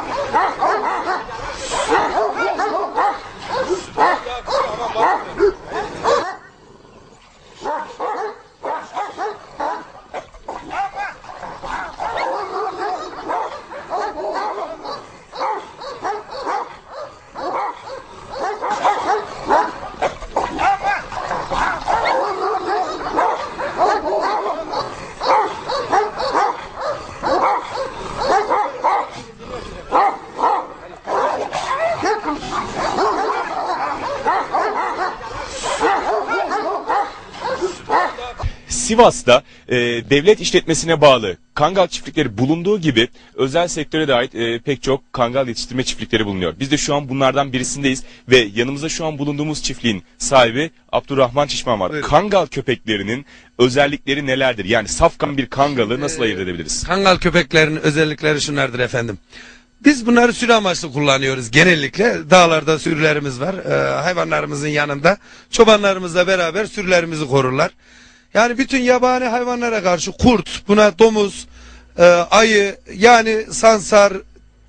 Ah, ah, ah. Sivas'ta e, devlet işletmesine bağlı kangal çiftlikleri bulunduğu gibi özel sektöre de ait e, pek çok kangal yetiştirme çiftlikleri bulunuyor. Biz de şu an bunlardan birisindeyiz ve yanımızda şu an bulunduğumuz çiftliğin sahibi Abdurrahman Çişman var. Buyurun. Kangal köpeklerinin özellikleri nelerdir? Yani safkan bir kangalı nasıl ayırt edebiliriz? Kangal köpeklerinin özellikleri şunlardır efendim. Biz bunları sürü amaçlı kullanıyoruz genellikle. Dağlarda sürülerimiz var. Ee, hayvanlarımızın yanında. Çobanlarımızla beraber sürülerimizi korurlar. Yani bütün yabani hayvanlara karşı kurt, buna domuz, e, ayı, yani sansar,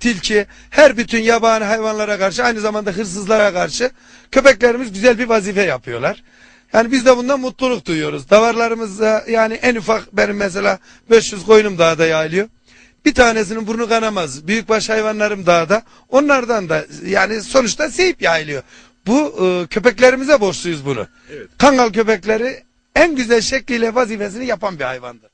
tilki, her bütün yabani hayvanlara karşı aynı zamanda hırsızlara karşı köpeklerimiz güzel bir vazife yapıyorlar. Yani biz de bundan mutluluk duyuyoruz. Davarlarımız da yani en ufak benim mesela 500 koyunum dağda yayılıyor. Bir tanesinin burnu kanamaz. Büyükbaş hayvanlarım dağda. Onlardan da yani sonuçta seyip yayılıyor. Bu e, köpeklerimize borçluyuz bunu. Kangal köpekleri en güzel şekliyle vazifesini yapan bir hayvandır.